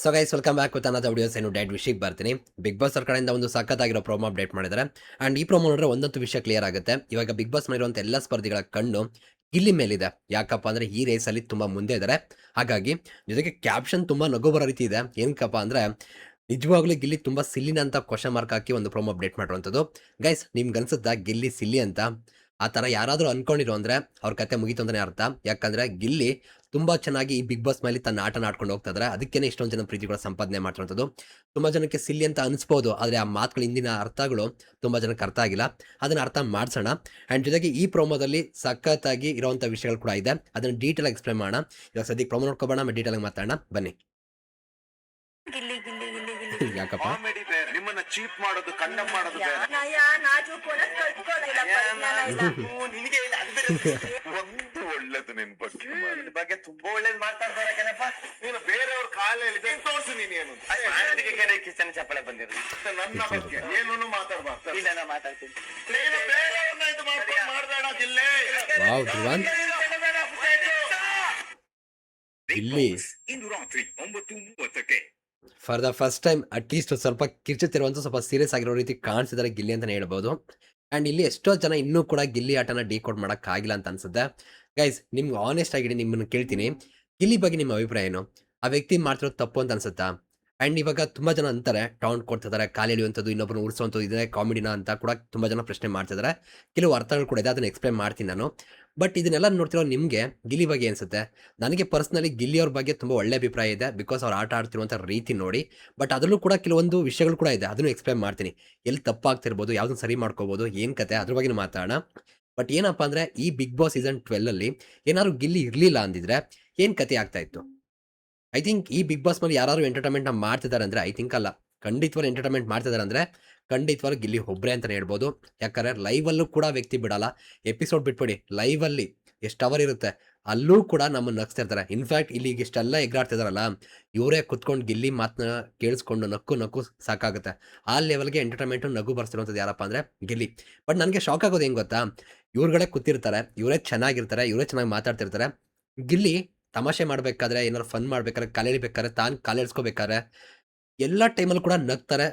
So guys welcome back with ಅನ್ನೋದು videos ಏನು diet ವಿಷಯಕ್ಕೆ ಬರ್ತೀನಿ. ಬಿಗ್ ಬಾಸ್ ಅವ್ರ ಕಡೆಯಿಂದ ಒಂದು ಸಖತ್ತಾಗಿರೋ ಪ್ರೋಮೋ ಅಪ್ಡೇಟ್ ಮಾಡಿದ್ದಾರೆ. ಆ್ಯಂಡ್ ಈ ಪ್ರೋಮೋ ನೋಡಿದ್ರೆ ಒಂದೊಂದು ವಿಷಯ ಕ್ಲಿಯರ್ ಆಗುತ್ತೆ. ಇವಾಗ ಬಿಗ್ ಬಾಸ್ ಮಾಡಿರುವಂಥ ಎಲ್ಲ ಸ್ಪರ್ಧಿಗಳ ಕಣ್ಣು ಗಿಲ್ಲಿ ಮೇಲಿದೆ. ಯಾಕಪ್ಪ ಅಂದರೆ ಈ ರೇಸಲ್ಲಿ ತುಂಬ ಮುಂದೆ ಇದ್ದಾರೆ. ಹಾಗಾಗಿ ಜೊತೆಗೆ ಕ್ಯಾಪ್ಷನ್ ತುಂಬ ನಗು ಬರೋ ರೀತಿ ಇದೆ. ಏನಕ್ಕಪ್ಪ ಅಂದರೆ ನಿಜವಾಗ್ಲೂ ಗಿಲ್ಲಿ ತುಂಬ ಸಿಲ್ಲಿನ ಅಂತ ಕ್ವಶನ್ ಮಾರ್ಕ್ ಹಾಕಿ ಒಂದು ಪ್ರೋಮೋ ಅಪ್ಡೇಟ್ ಮಾಡಿರುವಂಥದ್ದು. ಗೈಸ್ ನಿಮ್ಗೆ ಅನ್ಸುತ್ತಾ ಗಿಲ್ಲಿ ಸಿಲ್ಲಿ ಅಂತ? ಆ ಥರ ಯಾರಾದರೂ ಅನ್ಕೊಂಡಿರೋ ಅಂದರೆ ಅವ್ರ ಕತೆ ಮುಗೀತು ಅಂತಲೇ ಅರ್ಥ. ಯಾಕಂದ್ರೆ ಗಿಲ್ಲಿ ತುಂಬಾ ಚೆನ್ನಾಗಿ ಈ ಬಿಗ್ ಬಾಸ್ ಮೇಲೆ ತನ್ನ ಆಟನ ಆಡ್ಕೊಂಡು ಹೋಗ್ತಾ ಇದ್ದಾರೆ ಅದಕ್ಕೇನೆ ಇಷ್ಟೊಂದು ಜನ ಪ್ರೀತಿಗಳ ಸಂಪಾದನೆ ಮಾಡ್ತಿರೋದು ತುಂಬಾ ಜನಕ್ಕೆ ಸಿಲ್ಲಿ ಅಂತ ಅನಿಸ್ಬೋದು ಆದ್ರೆ ಆ ಮಾತುಗಳ ಹಿಂದಿನ ಅರ್ಥಗಳು ತುಂಬಾ ಜನಕ್ಕೆ ಅರ್ಥ ಆಗಿಲ್ಲ. ಅದನ್ನ ಅರ್ಥ ಮಾಡಿಸೋಣ. ಅಂಡ್ ಜೊತೆಗೆ ಈ ಪ್ರೋಮೋದಲ್ಲಿ ಸಖತ್ತಾಗಿ ಇರೋವಂಥ ವಿಷಯಗಳು ಕೂಡ ಇದೆ. ಅದನ್ನ ಡೀಟೇಲ್ ಆಗಿ ಎಕ್ಸ್ಪ್ಲೇನ್ ಮಾಡೋಣ. ಇವಾಗ ಸದ್ಯಕ್ಕೆ ಪ್ರೋಮೋ ನೋಡ್ಕೊಬೋಣ ಡೀಟೇಲ್ ಆಗಿ ಮಾತಾಡೋಣ. ಬನ್ನಿ. ಯಾಕಪ್ಪ? ಚೀಪ್ ಮಾಡೋದು ಕಂಡಮ್ ಮಾಡೋದು ಇಲ್ಲ ನಿನಗೆ ಇಲ್ಲ ಒಂದು ಒಳ್ಳೇದು ನಿನ್ ಬಗ್ಗೆ ನಿನ್ ಬಗ್ಗೆ ತುಂಬಾ ಒಳ್ಳೇದು ಮಾತಾಡ್ತಾರೆ ಕಣಪ್ಪ. ನೀನು ಬೇರೆಯವ್ರ ಕಾಲ ತೋರಿಸು ತೋರ್ಸು ನೀನು ಏನು ಕಿಚನ್ ಚಪ್ಪಳೆ ಬಂದಿರೋದು. ನನ್ನ ಬಗ್ಗೆ. ಏನನ್ನು ಮಾತಾಡ್ಬಾರ್ದು ಇಲ್ಲ ನಾ ಮಾತಾಡ್ತೀನಿ. ನೀನು ಬೇರೆಯವ್ರನ್ನ ಇದು ಮಾಡ್ಕೊಂಡು ಮಾಡ್ಬೇಡ ಜಿಲ್ಲೆ ಗಿಲ್ಲಿ ಇಂದು ರಾತ್ರಿ ಒಂಬತ್ತು ಮೂವತ್ತಕ್ಕೆ for the first time at least ಸ್ವಲ್ಪ ಕಿರ್ಚುತ್ತಿರುವಂತ ಸ್ವಲ್ಪ ಸೀರಿಯಸ್ ಆಗಿರೋ ರೀತಿ ಕಾಣಿಸಿದ್ದಾರೆ ಗಿಲ್ಲಿ ಅಂತಲೇ ಹೇಳ್ಬೋದು. ಅಂಡ್ ಇಲ್ಲಿ ಎಷ್ಟೋ ಜನ ಇನ್ನೂ ಕೂಡ ಗಿಲ್ಲಿ ಆಟನ ಡಿಕೋಡ್ ಮಾಡಕ್ ಆಗಿಲ್ಲ ಅಂತ ಅನ್ಸುತ್ತೆ. ಗೈಸ್ ನಿಮ್ಗೆ ಆನೆಸ್ಟ್ ಆಗಿ ನಿಮ್ಮನ್ನು ಕೇಳ್ತೀನಿ. ಗಿಲ್ಲಿ ಬಗ್ಗೆ ನಿಮ್ಮ ಅಭಿಪ್ರಾಯ ಏನು? ಆ ವ್ಯಕ್ತಿ ಮಾಡ್ತಿರೋದು ತಪ್ಪು ಅಂತ ಅನ್ಸುತ್ತಾ? ಅಂಡ್ ಇವಾಗ ತುಂಬಾ ಜನ ಅಂತಾರೆ ಟೌನ್ ಕೊಡ್ತಿದ್ದಾರೆ ಕಾಲು ಎಳೆಯುವಂಥದ್ದು ಇನ್ನೊಬ್ಬರು ಉಳಿಸುವಂಥದ್ದು ಇದೇ ಕಾಮಿಡಿನ ಅಂತ ಕೂಡ ತುಂಬಾ ಜನ ಪ್ರಶ್ನೆ ಮಾಡ್ತಿದ್ದಾರೆ ಕೆಲವು ಅರ್ಥಗಳು ಕೂಡ ಇದೆ, ಅದನ್ನ ಎಕ್ಸ್ಪ್ಲೈನ್ ಮಾಡ್ತೀನಿ ನಾನು. ಬಟ್ ಇದನ್ನೆಲ್ಲ ನೋಡ್ತಿರೋ ನಿಮಗೆ ಗಿಲ್ಲಿ ಬಗ್ಗೆ ಅನಿಸುತ್ತೆ. ನನಗೆ ಪರ್ಸ್ನಲಿ ಗಿಲ್ಲಿ ಅವ್ರ ಬಗ್ಗೆ ತುಂಬ ಒಳ್ಳೆ ಅಭಿಪ್ರಾಯ ಇದೆ ಬಿಕಾಸ್ ಅವ್ರು ಆಟ ಆಡ್ತಿರುವಂಥ ರೀತಿ ನೋಡಿ. ಬಟ್ ಅದರಲ್ಲೂ ಕೂಡ ಕೆಲವೊಂದು ವಿಷಯಗಳು ಕೂಡ ಇದೆ. ಅದನ್ನು ಎಕ್ಸ್ಪ್ಲೈನ್ ಮಾಡ್ತೀನಿ. ಎಲ್ಲಿ ತಪ್ಪಾಗ್ತಿರ್ಬೋದು, ಯಾವ್ದನ್ನ ಸರಿ ಮಾಡ್ಕೋಬೋದು, ಏನು ಕತೆ ಅದ್ರ ಬಗ್ಗೆ ಮಾತಾಡೋಣ. ಬಟ್ ಏನಪ್ಪಾ ಅಂದರೆ ಈ ಬಿಗ್ ಬಾಸ್ ಸೀಸನ್ ಟ್ವೆಲ್ ಅಲ್ಲಿ ಏನಾದ್ರು ಗಿಲ್ಲಿ ಇರಲಿಲ್ಲ ಅಂದಿದ್ರೆ ಏನು ಕತೆ ಆಗ್ತಾ ಇತ್ತು? ಐ ಥಿಂಕ್ ಈ ಬಿಗ್ ಬಾಸ್ ಮೇಲೆ ಯಾರು ಎಂಟರ್ಟೈನ್ಮೆಂಟ್ ಮಾಡ್ತಿದ್ದಾರೆ ಅಂದರೆ ಐ ಥಿಂಕ್ ಅಲ್ಲ. ಖಂಡಿತವಾಗಿ ಎಂಟರ್ಟೈನ್ಮೆಂಟ್ ಮಾಡ್ತಿದ್ದಾರೆ ಅಂದ್ರೆ ಖಂಡಿತವಾಗ್ಲೂ ಗಿಲ್ಲಿ ಒಬ್ಬರೇ ಅಂತಲೇ ಹೇಳ್ಬೋದು. ಯಾಕಂದ್ರೆ ಲೈವಲ್ಲೂ ಕೂಡ ವ್ಯಕ್ತಿ ಬಿಡಲ್ಲ. ಎಪಿಸೋಡ್ ಬಿಟ್ಬಿಡಿ ಲೈವಲ್ಲಿ ಎಷ್ಟು ಅವರ್ ಇರುತ್ತೆ, ಅಲ್ಲೂ ಕೂಡ ನಮ್ಮನ್ನು ನಗ್ಸ್ತಾ ಇರ್ತಾರೆ. ಇನ್ಫ್ಯಾಕ್ಟ್ ಇಲ್ಲಿ ಈಗ ಇಷ್ಟೆಲ್ಲ ಎಗ್ರಾಡ್ತಿದಾರಲ್ಲ ಇವರೇ ಕುತ್ಕೊಂಡು ಗಿಲ್ಲಿ ಮಾತನ್ನ ಕೇಳಿಸ್ಕೊಂಡು ನಕ್ಕು ನಕ್ಕು ಸಾಕಾಗುತ್ತೆ. ಆ ಲೆವೆಲ್ಗೆ ಎಂಟರ್ಟೈನ್ಮೆಂಟ್ ನಗು ಬರ್ತಿರುವಂಥದ್ದು ಯಾರಪ್ಪ ಅಂದರೆ ಗಿಲ್ಲಿ. ಬಟ್ ನನಗೆ ಶಾಕ್ ಆಗೋದು ಹೆಂಗ್ ಗೊತ್ತಾ? ಇವ್ರುಗಳೇ ಕೂತಿರ್ತಾರೆ, ಇವರೇ ಚೆನ್ನಾಗಿರ್ತಾರೆ, ಇವರೇ ಚೆನ್ನಾಗಿ ಮಾತಾಡ್ತಿರ್ತಾರೆ. ಗಿಲ್ಲಿ ತಮಾಷೆ ಮಾಡಬೇಕಾದ್ರೆ, ಏನಾದ್ರು ಫನ್ ಮಾಡ್ಬೇಕಾದ್ರೆ, ಕಾಲೆಳಿಬೇಕಾದ್ರೆ, ತಾನು ಕಾಲೇಳಿಸ್ಕೋಬೇಕಾದ್ರೆ, ಎಲ್ಲ ಟೈಮಲ್ಲೂ ಕೂಡ ನಗ್ತಾರೆ.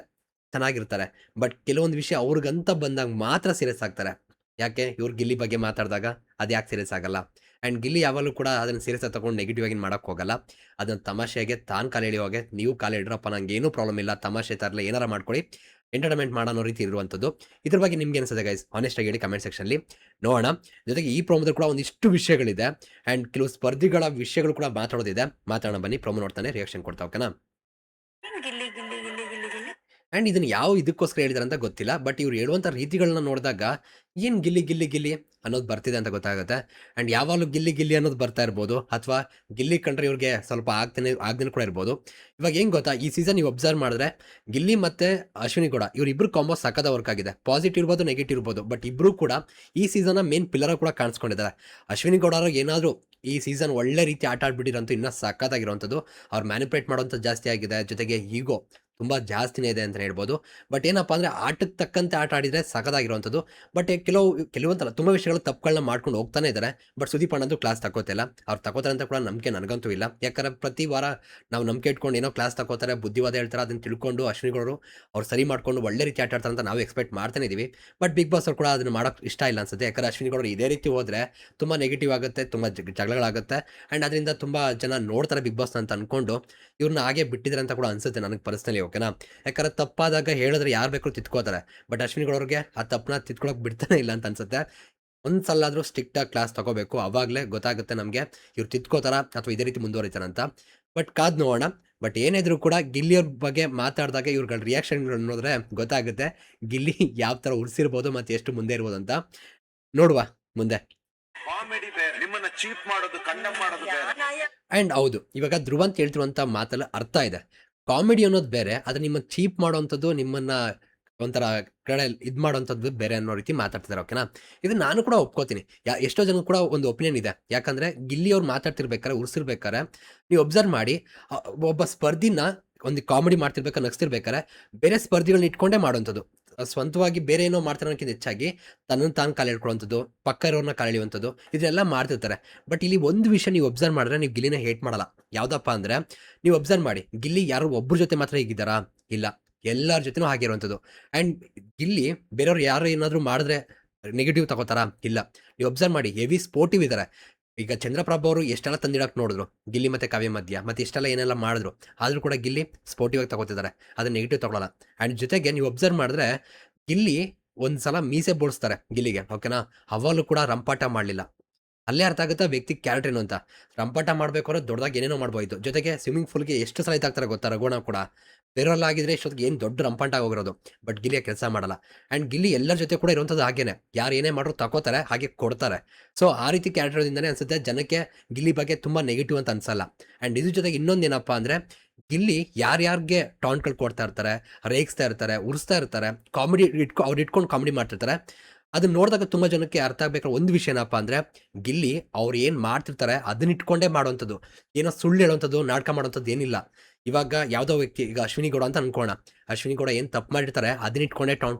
ಚೆನ್ನಾಗಿರ್ತಾರೆ. ಬಟ್ ಕೆಲವೊಂದು ವಿಷಯ ಅವ್ರಿಗಂತ ಬಂದಾಗ ಮಾತ್ರ ಸೀರಿಯಸ್ ಆಗ್ತಾರೆ. ಯಾಕೆ? ಇವ್ರು ಗಿಲ್ಲಿ ಬಗ್ಗೆ ಮಾತಾಡಿದಾಗ ಅದು ಯಾಕೆ ಸೀರಿಯಸ್ ಆಗಲ್ಲ? ಆ್ಯಂಡ್ ಗಿಲ್ಲಿ ಯಾವಾಗಲೂ ಕೂಡ ಅದನ್ನು ಸೀರಿಯಸ್ ಆಗಿ ತೊಗೊಂಡು ನೆಗೆಟಿವ್ ಆಗಿ ಮಾಡೋಕ್ಕೆ ಹೋಗಲ್ಲ. ಅದನ್ನು ತಮಾಷೆಗೆ ತಾನು ಕಾಲು ಎಳೆಯುವಾಗೆ ನೀವು ಕಾಲು ಇಡ್ರಪ್ಪ ನಂಗೆ ಏನೂ ಪ್ರಾಬ್ಲಮ್ ಇಲ್ಲ, ತಮಾಷೆ ತರಲೆ ಏನಾರ ಮಾಡ್ಕೊಳ್ಳಿ ಎಂಟರ್ಟೈನ್ಮೆಂಟ್ ಮಾಡೋ ರೀತಿ ಇರುವಂಥದ್ದು ಇದ್ರ ಬಗ್ಗೆ ನಿಮ್ಗೆ ಅನಿಸುತ್ತೆ ಗೈಸ್ ಆನೆಸ್ಟ್ ಆಗಿ ಹೇಳಿ ಕಮೆಂಟ್ ಸೆಕ್ಷನ್ಲಿ ನೋಡೋಣ. ಜೊತೆಗೆ ಈ ಪ್ರೋಮೋದಲ್ಲಿ ಕೂಡ ಒಂದಿಷ್ಟು ವಿಷಯಗಳಿದೆ. ಆ್ಯಂಡ್ ಕೆಲವು ಸ್ಪರ್ಧಿಗಳ ವಿಷಯಗಳು ಕೂಡ ಮಾತಾಡೋದಿದೆ. ಮಾತಾಡೋಣ ಬನ್ನಿ. ಪ್ರೋಮೋ ನೋಡ್ತಾನೆ ರಿಯಾಕ್ಷನ್ ಕೊಡ್ತಾ ಓಕೆನಾ ಗಿಲ್ಲಿ ಗಿಲ್ಲಿ ಗಿಲ್ಲಿ ಗಿಲ್ಲಿ ಗಿಲ್ಲಿ ಆ್ಯಂಡ್ ಇದನ್ನು ಯಾವ ಇದಕ್ಕೋಸ್ಕರ ಹೇಳಿದಾರೆ ಅಂತ ಗೊತ್ತಿಲ್ಲ. ಬಟ್ ಇವ್ರು ಹೇಳುವಂಥ ರೀತಿಗಳನ್ನ ನೋಡಿದಾಗ ಏನು ಗಿಲ್ಲಿ ಗಿಲ್ಲಿ ಗಿಲ್ಲಿ ಅನ್ನೋದು ಬರ್ತಿದೆ ಅಂತ ಗೊತ್ತಾಗುತ್ತೆ. ಆ್ಯಂಡ್ ಯಾವಾಗಲೂ ಗಿಲ್ಲಿ ಗಿಲ್ಲಿ ಅನ್ನೋದು ಬರ್ತಾ ಇರ್ಬೋದು. ಅಥವಾ ಗಿಲ್ಲಿ ಕಂಡ್ರೆ ಇವ್ರಿಗೆ ಸ್ವಲ್ಪ ಆಗ್ತಾನೆ ಆಗ್ದೇ ಕೂಡ ಇರ್ಬೋದು. ಇವಾಗ ಏನು ಗೊತ್ತಾ? ಈ ಸೀಸನ್ ನೀವು ಅಬ್ಸರ್ವ್ ಮಾಡಿದ್ರೆ ಗಿಲ್ಲಿ ಮತ್ತು ಅಶ್ವಿನಿ ಕೂಡ ಇವರಿಬ್ಬರು ಕಾಂಬೋ ಸಕ್ಕದ ವರ್ಕ್ ಆಗಿದೆ. ಪಾಸಿಟಿವ್ ಇರ್ಬೋದು ನೆಗೆಟಿವ್ ಇರ್ಬೋದು. ಬಟ್ ಇಬ್ಬರೂ ಕೂಡ ಈ ಸೀಸನ್ನ ಮೇನ್ ಪಿಲ್ಲರ ಕೂಡ ಕಾಣಿಸ್ಕೊಂಡಿದ್ದಾರೆ. ಅಶ್ವಿನಿ ಗೌಡ ಏನಾದರೂ ಈ ಸೀಸನ್ ಒಳ್ಳೆ ರೀತಿ ಆಟ ಆಡ್ಬಿಟ್ಟಿರೋಂಥ ಇನ್ನೂ ಸಕ್ಕತ್ತಾಗಿರುವಂಥದ್ದು ಅವ್ರು ಮ್ಯಾನಿಪುಲೇಟ್ ಮಾಡುವಂಥದ್ದು ಜಾಸ್ತಿ ಆಗಿದೆ. ಜೊತೆಗೆ ಈಗೋ ತುಂಬ ಜಾಸ್ತಿನೇ ಇದೆ ಅಂತ ಹೇಳ್ಬೋದು. ಬಟ್ ಏನಪ್ಪ ಅಂದರೆ ಆಟಕ್ಕೆ ತಕ್ಕಂತೆ ಆಟ ಆಡಿದರೆ ಸಖತ್ತಾಗಿರುವಂಥದ್ದು. ಬಟ್ ಕೆಲವು ಕೆಲವೊಂದಲ್ಲ ತುಂಬ ವಿಷಯಗಳು ತಪ್ಪುಗಳನ್ನ ಮಾಡ್ಕೊಂಡು ಹೋಗ್ತಾನೆ ಇದ್ದಾರೆ ಬಟ್ ಸುದೀಪ್ ಅಣ್ಣಂದು ಕ್ಲಾಸ್ ತಗೋತಿಲ್ಲ ಅವ್ರು ತಗೋತಾರೆ ಅಂತ ಕೂಡ ನಂಬಿಕೆ ನನಗಂತೂ ಇಲ್ಲ. ಯಾಕಂದ್ರೆ ಪ್ರತಿ ವಾರ ನಾವು ನಂಬಿಕೆ ಇಟ್ಕೊಂಡು ಏನೋ ಕ್ಲಾಸ್ ತಗೋತಾರೆ ಬುದ್ಧಿವಾದ ಹೇಳ್ತಾರೆ, ಅದನ್ನು ತಿಳ್ಕೊಂಡು ಅಶ್ವಿನಿಗಳು ಅವ್ರು ಸರಿ ಮಾಡ್ಕೊಂಡು ಒಳ್ಳೆ ರೀತಿ ಆಟ ಆಡ್ತಾರೆ ಅಂತ ನಾವು ಎಕ್ಸ್ಪೆಕ್ಟ್ ಮಾಡ್ತಾನೆ ಇದ್ದೀವಿ ಬಟ್ ಬಿಗ್ ಬಾಸ್ ಅವ್ರು ಕೂಡ ಅದನ್ನು ಮಾಡೋಕ್ಕೆ ಇಷ್ಟ ಇಲ್ಲ ಅನ್ಸುತ್ತೆ. ಯಾಕಂದ್ರೆ ಅಶ್ವಿನಿಗಳು ಇದೇ ರೀತಿ ಹೋದರೆ ತುಂಬ ನೆಗೆಟಿವ್ ಆಗುತ್ತೆ, ತುಂಬ ಜಗಳಾಗುತ್ತೆ ಆ್ಯಂಡ್ ಅದರಿಂದ ತುಂಬ ಜನ ನೋಡ್ತಾರೆ ಬಿಗ್ ಬಾಸ್ ಅಂತ ಅನ್ಕೊಂಡು ಇವ್ರನ್ನ ಹಾಗೆ ಬಿಟ್ಟಿದ್ದಾರೆ ಅಂತ ಕೂಡ ಅನ್ಸುತ್ತೆ ನನಗೆ ಪರ್ಸ್ನಲಿ ಓಕೆನಾ? ಯಾಕಂದ್ರೆ ತಪ್ಪಾದಾಗ ಹೇಳಿದ್ರೆ ಯಾರು ಬೇಕಾದ್ರೂ ತಿತ್ಕೋತಾರೆ. ಬಟ್ ಅಶ್ವಿನಿಗಳವ್ರಿಗೆ ಆ ತಪ್ಪನ್ನ ತಿತ್ಕೊಳಕ್ ಬಿಡ್ತಾನೆ ಇಲ್ಲ ಅಂತ ಅನ್ಸುತ್ತೆ. ಒಂದ್ಸಲ ಆದ್ರೂ ಸ್ಟ್ರಿಕ್ಟ್ ಆಗಿ ಕ್ಲಾಸ್ ತಗೋಬೇಕು. ಅವಾಗಲೇ ಗೊತ್ತಾಗುತ್ತೆ ನಮಗೆ ಇವ್ರು ತಿತ್ಕೋತಾರ ಅಥವಾ ಇದೇ ರೀತಿ ಮುಂದುವರಿತಾರ ಅಂತ. ಬಟ್ ಕಾದ್ ನೋಡೋಣ. ಬಟ್ ಏನಿದ್ರು ಕೂಡ ಗಿಲ್ಲಿಯವ್ರ ಬಗ್ಗೆ ಮಾತಾಡಿದಾಗ ಇವ್ರಗಳ ರಿಯಾಕ್ಷನ್ ನೋಡಿದ್ರೆ ಗೊತ್ತಾಗುತ್ತೆ ಗಿಲ್ಲಿ ಯಾವ ತರ ಉಳಿಸಿರ್ಬೋದು ಮತ್ತೆ ಎಷ್ಟು ಮುಂದೆ ಇರ್ಬೋದು ಅಂತ. ನೋಡುವ ಮುಂದೆ. ಅಂಡ್ ಬೇರೆ. ನಿಮ್ಮನ್ನ ಚೀಪ್ ಮಾಡೋದು ಕಂಡಮ್ ಮಾಡೋದು ಬೇರೆ. ನಯ ಹೌದು. ಇವಾಗ ಧ್ರುವಂತ್ ಹೇಳ್ತಿರುವಂತ ಮಾತಲ್ಲ ಅರ್ಥ ಇದೆ. ಕಾಮಿಡಿ ಅನ್ನೋದು ಬೇರೆ, ಆದರೆ ನಿಮ್ಮ ಚೀಪ್ ಮಾಡೋವಂಥದ್ದು ನಿಮ್ಮನ್ನ ಒಂಥರ ಕಡೆ ಇದು ಮಾಡೋವಂಥದ್ದು ಬೇರೆ ಅನ್ನೋ ರೀತಿ ಮಾತಾಡ್ತಿದ್ದಾರೆ ಓಕೆನಾ ಇದು ನಾನು ಕೂಡ ಒಪ್ಕೋತೀನಿ. ಯಾ, ಎಷ್ಟೋ ಜನ ಕೂಡ ಒಂದು ಒಪಿನಿಯನ್ ಇದೆ. ಯಾಕಂದ್ರೆ ಗಿಲ್ಲಿ ಅವ್ರು ಮಾತಾಡ್ತಿರ್ಬೇಕಾರೆ, ಉರ್ಸಿರ್ಬೇಕಾರೆ, ನೀವು ಒಬ್ಸರ್ವ್ ಮಾಡಿ ಒಬ್ಬ ಸ್ಪರ್ಧಿನ ಒಂದು ಕಾಮಿಡಿ ಮಾಡ್ತಿರ್ಬೇಕಾರೆ, ನಗ್ಸ್ತಿರ್ಬೇಕಾರೆ, ಬೇರೆ ಸ್ಪರ್ಧಿಗಳನ್ನ ಇಟ್ಕೊಂಡೇ ಮಾಡೋವಂಥದ್ದು. ಸ್ವಂತವಾಗಿ ಬೇರೆ ಏನೋ ಮಾಡ್ತಾರೆ ಅನ್ನೋಕ್ಕಿಂತ ಹೆಚ್ಚಾಗಿ ತನ್ನನ್ನು ತಾನು ಕಾಲು ಎಳ್ಕೊಳ್ಳುವಂಥದ್ದು ಪಕ್ಕ ಇರೋರನ್ನ ಕಾಲು ಎಳೆಯುವಂಥದ್ದು ಇದೆಲ್ಲ ಮಾಡ್ತಿರ್ತಾರೆ. ಬಟ್ ಇಲ್ಲಿ ಒಂದು ವಿಷಯ ನೀವು ಒಬ್ಸರ್ವ್ ಮಾಡಿದ್ರೆ ನೀವು ಗಿಲ್ಲಿನ ಹೇಟ್ ಮಾಡಲ್ಲ. ಯಾವುದಪ್ಪ ಅಂದರೆ, ನೀವು ಒಬ್ಸರ್ವ್ ಮಾಡಿ, ಗಿಲ್ಲಿ ಯಾರು ಒಬ್ಬರ ಜೊತೆ ಮಾತ್ರ ಹೀಗಿದ್ದಾರಾ? ಇಲ್ಲ. ಎಲ್ಲರ ಜೊತೆನೂ ಹಾಗೆ ಇರುವಂಥದ್ದು. ಆ್ಯಂಡ್ ಗಿಲ್ಲಿ ಬೇರೆಯವ್ರು ಯಾರು ಏನಾದರೂ ಮಾಡಿದ್ರೆ ನೆಗೆಟಿವ್ ತಗೋತಾರಾ? ಇಲ್ಲ. ನೀವು ಒಬ್ಸರ್ವ್ ಮಾಡಿ ಹೆವಿ ಸ್ಪೋರ್ಟಿವ್ ಇದ್ದಾರೆ ಈಗ ಚಂದ್ರಪ್ರಭು ಅವರು ಎಷ್ಟೆಲ್ಲ ತಂದಿಡಕ್ಕೆ ನೋಡಿದ್ರು? ಗಿಲ್ಲಿ ಮತ್ತೆ ಕಾವ್ಯ ಮಧ್ಯ, ಮತ್ತೆ ಇಷ್ಟೆಲ್ಲ ಏನೆಲ್ಲ ಮಾಡಿದ್ರು? ಆದ್ರೂ ಕೂಡ ಗಿಲ್ಲಿ ಸ್ಪೋರ್ಟಿವ್ ಆಗಿ ತಗೋತಿದ್ದಾರೆ. ಅದನ್ನ ನೆಗೆಟಿವ್ ತಗೊಳ್ಳಲ್ಲ ಆ್ಯಂಡ್ ಜೊತೆಗೆ ನೀವು ಒಬ್ಸರ್ವ್ ಮಾಡಿದ್ರೆ, ಗಿಲ್ಲಿ ಒಂದ್ಸಲ ಮೀಸೆ ಬೋಳಿಸ್ತಾರೆ ಗಿಲ್ಲಿಗೆ ಓಕೆನಾ ಅವಾಗಲೂ ಕೂಡ ರಂಪಾಟ ಮಾಡಲಿಲ್ಲ. ಅಲ್ಲೇ ಅರ್ಥ ಆಗುತ್ತೆ ವ್ಯಕ್ತಿ ಕ್ಯಾರೆಕ್ಟರ್ ಏನು ಅಂತ? ರಂಪಾಟ ಮಾಡಬೇಕು ಅಂದ್ರೆ ದೊಡ್ಡದಾಗಿ ಏನೇನೋ ಮಾಡ್ಬೋದು. ಜೊತೆಗೆ ಸ್ವಿಮ್ಮಿಂಗ್ ಪೂಲ್ಗೆ ಎಷ್ಟು ಸಲ ಇದಾಗ್ತಾರೆ ಗೊತ್ತಾ ರಘುಣ ಕೂಡ? ಬೇರೆಲ್ಲ ಆಗಿದ್ರೆ ಇಷ್ಟೊತ್ತಿಗೆ ಏನು ದೊಡ್ಡ ರಂಪಾಟ ಹೋಗಿರೋದು ಬಟ್ ಗಿಲ್ಲಿಯ ಕೆಲಸ ಮಾಡಲ್ಲ. ಆ್ಯಂಡ್ ಗಿಲ್ಲಿ ಎಲ್ಲರ ಜೊತೆ ಕೂಡ ಇರುವಂಥದ್ದು ಹಾಗೇನೆ. ಯಾರು ಏನೇ ಮಾಡ್ರು ತಗೋತಾರೆ ಹಾಗೆ ಕೊಡ್ತಾರೆ. ಸೊ ಆ ರೀತಿ ಕ್ಯಾರೆಕ್ಟರ್ದಿಂದನೇ ಅನ್ಸುತ್ತೆ. ಜನಕ್ಕೆ ಗಿಲ್ಲಿ ಬಗ್ಗೆ ತುಂಬ ನೆಗೆಟಿವ್ ಅಂತ ಅನ್ಸಲ್ಲ. ಆ್ಯಂಡ್ ಇದ್ರ ಜೊತೆಗೆ ಇನ್ನೊಂದು ಇನ್ನೊಂದೇನಪ್ಪ ಅಂದರೆ, ಗಿಲ್ಲಿ ಯಾರ್ಯಾರಿಗೆ ಟಾಂಟ್ಗಳು ಕೊಡ್ತಾ ಇರ್ತಾರೆ, ರೇಗಿಸ್ತಾ ಇರ್ತಾರೆ, ಉರಿಸ್ತಾ ಇರ್ತಾರೆ ಕಾಮಿಡಿ ಇಟ್ಕೊ ಅವ್ರು ಇಟ್ಕೊಂಡು ಕಾಮಿಡಿ ಮಾಡ್ತಿರ್ತಾರೆ. ಅದನ್ನ ನೋಡಿದಾಗ ತುಂಬ ಜನಕ್ಕೆ ಅರ್ಥ ಆಗ್ಬೇಕಾದ್ರೆ ಒಂದು ವಿಷಯ ಏನಪ್ಪ ಅಂದರೆ, ಗಿಲ್ಲಿ ಅವ್ರು ಏನು ಮಾಡ್ತಿರ್ತಾರೆ ಅದನ್ನ ಇಟ್ಕೊಂಡೇ ಮಾಡುವಂಥದ್ದು. ಏನೋ ಸುಳ್ಳು ಹೇಳುವಂಥದ್ದು, ನಾಟಕ ಮಾಡುವಂಥದ್ದು ಏನಿಲ್ಲ. ಇವಾಗ ಯಾವುದೋ ವ್ಯಕ್ತಿ, ಈಗ ಅಶ್ವಿನಿ ಗೌಡ ಅಂತ ಅನ್ಕೋಣ. ಅಶ್ವಿನಿ ಗೌಡ ಏನು ತಪ್ಪು ಮಾಡಿರ್ತಾರೆ ಅದನ್ನ ಇಟ್ಕೊಂಡೇ ಟೌನ್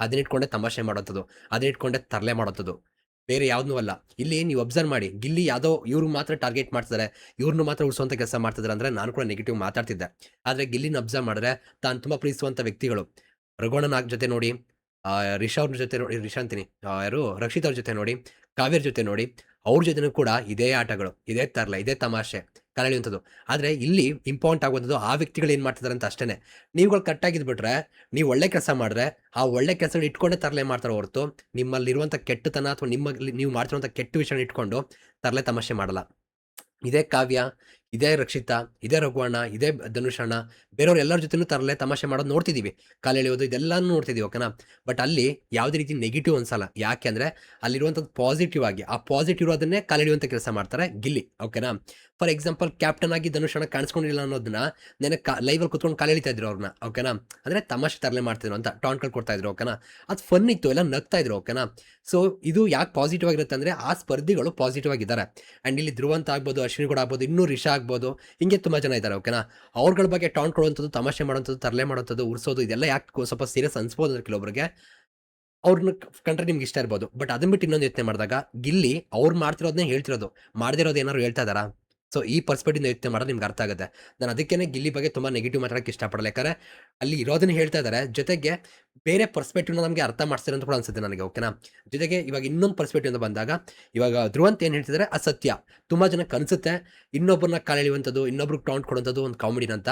ಅದನ್ನ ಇಟ್ಕೊಂಡೇ ತಮಾಷೆ ಮಾಡೋಂಥದ್ದು ಅದನ್ನ ಇಟ್ಕೊಂಡೇ ತರಲೆ ಮಾಡೋಂಥದ್ದು ಬೇರೆ ಯಾವ್ದೂ ಅಲ್ಲ. ಇಲ್ಲಿ ನೀವು ಅಬ್ಸರ್ವ್ ಮಾಡಿ. ಗಿಲ್ಲಿ ಯಾವುದೋ ಇವ್ರು ಮಾತ್ರ ಟಾರ್ಗೆಟ್ ಮಾಡ್ತಿದ್ದಾರೆ ಇವ್ರನ್ನ ಮಾತ್ರ ಉಳಿಸುವಂತ ಕೆಲಸ ಮಾಡ್ತಿದ್ದಾರೆ ಅಂದರೆ ನಾನು ಕೂಡ ನೆಗೆಟಿವ್ ಮಾತಾಡ್ತಿದ್ದೆ. ಆದರೆ ಗಿಲ್ಲಿನ ಅಬ್ಸರ್ವ್ ಮಾಡಿದ್ರೆ ತಾನು ತುಂಬ ಪ್ರೀತಿಸುವಂಥ ವ್ಯಕ್ತಿಗಳು. ರಘುವಣ್ಣನ ಜೊತೆ ನೋಡಿ ರಿಷಾ ಅವ್ರ ಜೊತೆ ನೋಡಿ ರಿಷಾ ಅಂತೀನಿ ಯಾರು? ರಕ್ಷಿತ್ ಅವ್ರ ಜೊತೆ ನೋಡಿ ಕಾವ್ಯರ ಜೊತೆ ನೋಡಿ, ಅವ್ರ ಜೊತೆನೂ ಕೂಡ ಇದೇ ಆಟಗಳು, ಇದೇ ತರಲ, ಇದೇ ತಮಾಷೆ ಕಳೆಯುವಂಥದ್ದು ಆದರೆ ಇಲ್ಲಿ ಇಂಪಾರ್ಟೆಂಟ್ ಆಗುವಂಥದ್ದು ಆ ವ್ಯಕ್ತಿಗಳು ಏನು ಮಾಡ್ತಿದ್ದಾರೆ ಅಂತ ಅಷ್ಟೇ ನೀವುಗಳು ಕಟ್ಟಾಗಿದ್ಬಿಟ್ರೆ ನೀವು ಒಳ್ಳೆ ಕೆಲಸ ಮಾಡಿದ್ರೆ ಆ ಒಳ್ಳೆ ಕೆಲಸಗಳು ಇಟ್ಕೊಂಡೇ ತರಲೆ ಮಾಡ್ತಾರೆ ಹೊರತು, ನಿಮ್ಮಲ್ಲಿರುವಂಥ ಕೆಟ್ಟತನ ಅಥವಾ ನಿಮ್ಮಲ್ಲಿ, ನೀವು ಮಾಡ್ತಿರುವಂಥ ಕೆಟ್ಟ ವಿಷಯನ ಇಟ್ಕೊಂಡು ತರಲೆ ತಮಾಷೆ ಮಾಡಲ್ಲ. ಇದೇ ಕಾವ್ಯ ಇದೇ ರಕ್ಷಿತಾ, ಇದೇ ರಘುವಣ್ಣ ಇದೇ ಧನುಷಣ್ಣ, ಬೇರೆಯವ್ರು ಎಲ್ಲರ ಜೊತೆನೂ ತರಲೆ ತಮಾಷೆ ಮಾಡೋದು ನೋಡ್ತಿದ್ದೀವಿ ಕಾಲು ಎಳೆಯೋದು ಇದೆಲ್ಲನೂ ನೋಡ್ತಿದ್ದೀವಿ ಓಕೆನಾ? ಬಟ್ ಅಲ್ಲಿ ಯಾವುದೇ ರೀತಿ ನೆಗೆಟಿವ್ ಅನ್ಸಲ್ಲ. ಯಾಕೆ ಅಂದರೆ ಅಲ್ಲಿರುವಂಥದ್ದು ಪಾಸಿಟಿವ್ ಆಗಿ, ಆ ಪಾಸಿಟಿವ್ ಅದನ್ನೇ ಕಾಲೆಳೆಯುವಂಥ ಕೆಲಸ ಮಾಡ್ತಾರೆ ಗಿಲ್ಲಿ, ಓಕೆನಾ? ಫಾರ್ ಎಕ್ಸಾಂಪಲ್ ಕ್ಯಾಪ್ಟನ್ ಆಗಿ ಧನುಷಣ್ಣ ಕಾಣಿಸ್ಕೊಂಡಿಲ್ಲ ಅನ್ನೋದನ್ನ ನೆನೆ ಕಾ ಲೈವಲ್ಲಿ ಕುತ್ಕೊಂಡು ಕಾಲು ಎಳಿತಾ ಇದ್ರು ಅವ್ರನ್ನ, ಓಕೆನಾ? ಅಂದರೆ ತಮಾಷೆ ತರಲೆ ಮಾಡ್ತಿದ್ರು ಅಂತ ಟಾಂಟ್ಗಳು ಕೊಡ್ತಾ ಇದ್ರು, ಓಕೆನಾ? ಅದು ಫನ್ ಇತ್ತು, ಎಲ್ಲ ನಗ್ತಾ ಇದ್ರು, ಓಕೆನಾ? ಸೊ ಇದು ಯಾಕೆ ಪಾಸಿಟಿವ್ ಆಗಿರುತ್ತೆ ಅಂದರೆ ಆ ಸ್ಪರ್ಧಿಗಳು ಪಾಸಿಟಿವ್ ಆಗಿದ್ದಾರೆ. ಆ್ಯಂಡ್ ಇಲ್ಲಿ ಧ್ರುವಂತ ಆಗ್ಬೋದು, ಅಶ್ವಿನಿ ಕೂಡ ಆಗ್ಬೋದು, ಇನ್ನೂ ರಿಷಾ ಆಗ್ಬೋದು. ಹಿಂಗೆ ತುಂಬ ಜನ ಇದ್ದಾರೆ ಓಕೆನಾ ಅವ್ರಗಳ ಬಗ್ಗೆ ಟಾಂಟ್ ಕೊಡುವಂಥದ್ದು, ತಮಾಷೆ ಮಾಡುವಂಥದ್ದು, ತರಲೆ ಮಾಡುವಂಥದ್ದು, ಉರ್ಸೋದು, ಇದೆಲ್ಲ ಯಾಕೆ ಸ್ವಲ್ಪ ಸೀರಿಯಸ್ ಅನ್ಸ್ಬೋದು ಅಂದ್ರೆ ಕೆಲವೊಬ್ಬರಿಗೆ ಅವ್ರನ್ನ ಕಂಡ್ರೆ ನಿಮ್ಗೆ ಇಷ್ಟ ಇರ್ಬೋದು. ಬಟ್ ಅದನ್ನ ಬಿಟ್ಟು ಇನ್ನೊಂದು ಯೋಚನೆ ಮಾಡಿದಾಗ, ಗಿಲ್ಲಿ ಅವ್ರು ಮಾಡ್ತಿರೋದನ್ನೇ ಹೇಳ್ತಿರೋದು. ಮಾಡದಿರೋದು ಏನಾದ್ರು ಹೇಳ್ತಾ ಇದಾರಾ ಸೊ ಈ ಪರ್ಸ್ಪೆಕ್ಟಿವ್ ಯೋಚನೆ ಮಾಡೋದು ನಿಮ್ಗೆ ಅರ್ಥ ಆಗುತ್ತೆ. ನಾನು ಅದಕ್ಕೇನೆ ಗಿಲ್ಲಿ ಬಗ್ಗೆ ತುಂಬ ನೆಗೆಟಿವ್ ಮಾತಾಡೋಕ್ಕೆ ಇಷ್ಟಪಡಲ್ಲ. ಯಾಕಂದ್ರೆ ಅಲ್ಲಿ ಇರೋದನ್ನ ಹೇಳ್ತಾ ಇದ್ದಾರೆ ಜೊತೆಗೆ ಬೇರೆ ಪರ್ಸ್ಪೆಕ್ಟಿವ್ನ ನಮಗೆ ಅರ್ಥ ಮಾಡ್ತೀರ ಅಂತ ಕೂಡ ಅನ್ಸುತ್ತೆ ನನಗೆ ಓಕೆನಾ ಜೊತೆಗೆ ಇವಾಗ ಇನ್ನೊಂದು ಪರ್ಸ್ಪೆಕ್ಟಿವ್ ಅಂತ ಬಂದಾಗ, ಇವಾಗ ಧ್ರುವಂತ ಏನು ಹೇಳ್ತಿದ್ದಾರೆ ಅಸತ್ಯ. ಸತ್ಯ ತುಂಬ ಜನಕ್ಕೆ ಅನಿಸುತ್ತೆ, ಇನ್ನೊಬ್ಬರನ್ನ ಕಾಲೆಳೆಯುವಂಥದ್ದು, ಇನ್ನೊಬ್ರಿಗೆ ಟೌಂಟ್ ಕೊಡುವಂಥದ್ದು ಒಂದು ಕಾಮಿಡಿನ ಅಂತ.